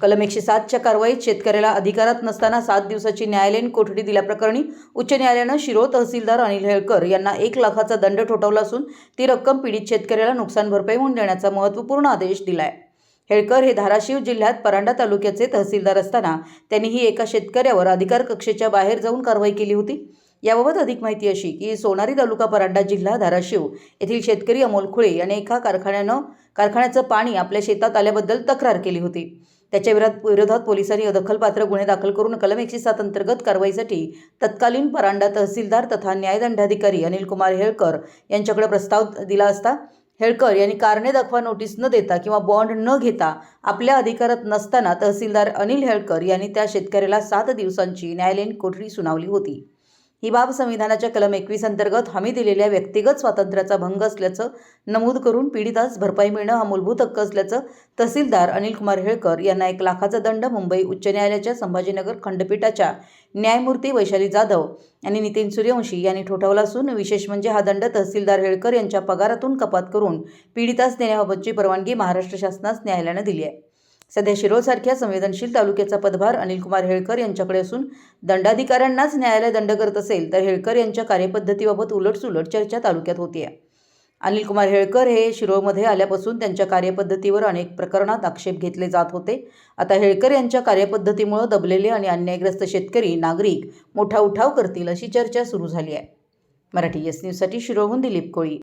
कलम एकशे सातच्या कारवाईत शेतकऱ्याला अधिकारात नसताना सात दिवसाची न्यायालयीन कोठडी दिल्याप्रकरणी उच्च न्यायालयानं शिरो तहसीलदार अनिल हेळकर यांना एक लाखाचा दंड ठोठावला असून ती रक्कम पीडित शेतकऱ्याला नुकसान भरपाई म्हणून देण्याचा महत्त्वपूर्ण आदेश दिलाय. हेळकर हे धाराशिव जिल्ह्यात परांडा तालुक्याचे तहसीलदार असताना त्यांनी ही एका शेतकऱ्यावर अधिकार कक्षेच्या बाहेर जाऊन कारवाई केली होती. याबाबत अधिक माहिती अशी की सोनारी तालुका परांडा जिल्हा धाराशिव येथील शेतकरी अमोल खुळे याने एका कारखान्यानं कारखान्याचं पाणी आपल्या शेतात आल्याबद्दल तक्रार केली होती. त्याच्या विरोधात विरोधात पोलिसांनी अदखलपात्र गुन्हे दाखल करून कलम एकशे सात अंतर्गत कारवाईसाठी तत्कालीन परांडा तहसीलदार तथा न्यायदंडाधिकारी अनिल कुमार हेळकर यांच्याकडे प्रस्ताव दिला असता हेळकर यांनी कारणे दाखवा नोटीस न देता किंवा बॉन्ड न घेता आपल्या अधिकारात नसताना तहसीलदार अनिल हेळकर यांनी त्या शेतकऱ्याला सात दिवसांची न्यायालयीन कोठडी सुनावली होती. ही बाब संविधानाच्या कलम एकवीस अंतर्गत हमी दिलेल्या व्यक्तिगत स्वातंत्र्याचा भंग असल्याचं नमूद करून पीडितास भरपाई मिळणं हा मूलभूत हक्क असल्याचं तहसीलदार अनिल कुमार हेळकर यांना एक लाखाचा दंड मुंबई उच्च न्यायालयाच्या संभाजीनगर खंडपीठाच्या न्यायमूर्ती वैशाली जाधव आणि नितीन सूर्यवंशी यांनी ठोठावला असून विशेष म्हणजे हा दंड तहसीलदार हेळकर यांच्या पगारातून कपात करून पीडितास देण्याबाबतची परवानगी महाराष्ट्र शासनास न्यायालयानं दिली आहे. सध्या शिरोळसारख्या संवेदनशील तालुक्याचा पदभार अनिल कुमार हेळकर यांच्याकडे असून दंडाधिकाऱ्यांनाच न्यायालय दंड करत असेल तर हेळकर यांच्या कार्यपद्धतीबाबत उलटसुलट चर्चा तालुक्यात होतीये. अनिल कुमार हेळकर हे शिरोळमध्ये आल्यापासून त्यांच्या कार्यपद्धतीवर अनेक प्रकरणात आक्षेप घेतले जात होते. आता हेळकर यांच्या कार्यपद्धतीमुळे दबलेले आणि अन्यायग्रस्त शेतकरी नागरिक मोठा उठाव करतील अशी चर्चा सुरू झाली आहे मराठी एस न्यूजसाठी शिरोळहून दिलीप कोळी.